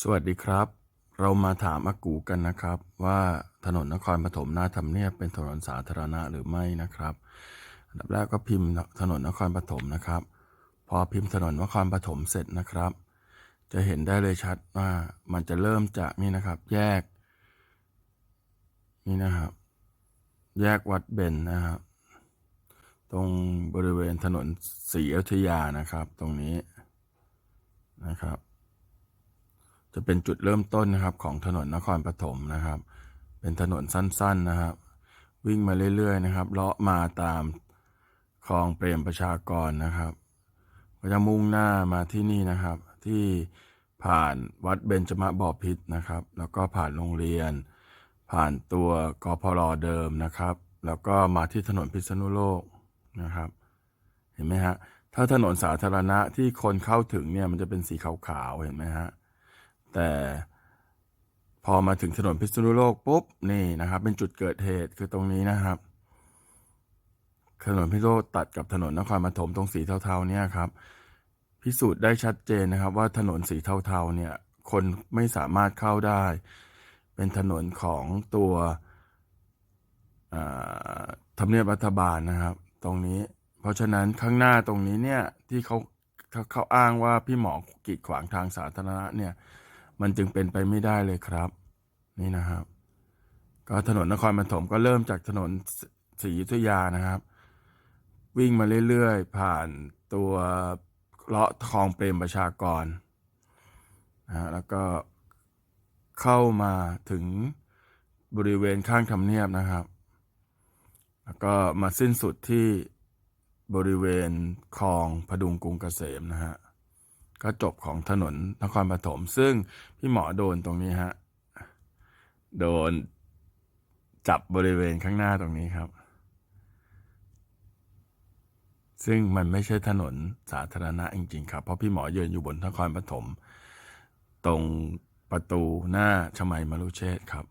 สวัสดีครับ เรามาถามอากูกันนะครับ ว่าถนนนครปฐมหน้าทำเนียบเป็นถนนสาธารณะหรือไม่นะครับอันดับแรกก็พิมพ์ถนนนครปฐมนะครับ พอพิมพ์ถนนนครปฐมเสร็จนะครับ จะเห็นได้เลยชัดว่ามันจะเริ่มจากนี่นะครับ แยก นี่นะครับ แยกวัดเบญนะครับ ตรงบริเวณถนนศรีอยุธยานะครับ ตรงนี้นะครับ จะเป็นจุดเริ่มต้นนะครับของถนนนครปฐมนะครับ เป็นถนนสั้นๆนะครับ วิ่งมาเรื่อยๆนะครับเลาะมาตามคลองเปรมประชากรนะครับ ก็จะมุ่งหน้ามาที่นี่นะครับ ที่ผ่านวัดเบญจมบอพิตรนะครับ แล้วก็ผ่านโรงเรียน ผ่านตัวกพรเดิมนะครับ แล้วก็มาที่ถนนพิษณุโลกนะครับ เห็นไหมฮะถ้าถนนสาธารณะที่คนเข้าถึงเนี่ยมันจะเป็นสีขาวๆเห็นไหมฮะ แต่พอมาถึงถนนพิษณุโลกปุ๊บนี่นะครับ เป็นจุดเกิดเหตุคือตรงนี้นะครับ ถนนพิษณุโลกตัดกับถนนนครปฐมตรงสีเทาๆเนี่ยครับ พิสูจน์ได้ชัดเจนนะครับ ว่าถนนสีเทาๆเนี่ยคนไม่สามารถเข้าได้ เป็นถนนของตัวทำเนียบรัฐบาลนะครับ ตรงนี้ เพราะฉะนั้นข้างหน้าตรงนี้เนี่ยที่เขาเขาเขาอ้างว่าพี่หมอกีดขวางทางสาธารณะเนี่ย มันจึงเป็นไปไม่ได้เลยครับ นี่นะครับ ก็ถนนนครปฐมก็เริ่มจากถนนศรีอยุธยานะครับ วิ่งมาเรื่อยๆ ผ่านตัวเลาะคลองเปรมประชากรนะฮะแล้วก็เข้ามาถึงบริเวณข้างทำเนียบนะครับ แล้วก็มาสิ้นสุดที่บริเวณคลองพดุงกรุงเกษมนะฮะ ก็จบของถนนนครปฐมซึ่งพี่หมอโดนตรงนี้ฮะ โดนจับบริเวณข้างหน้าตรงนี้ครับ ซึ่งมันไม่ใช่ถนนสาธารณะจริง ๆ ครับ เพราะพี่หมอยืนอยู่บนนครปฐมตรงประตูหน้าชมัยมรุเชษครับ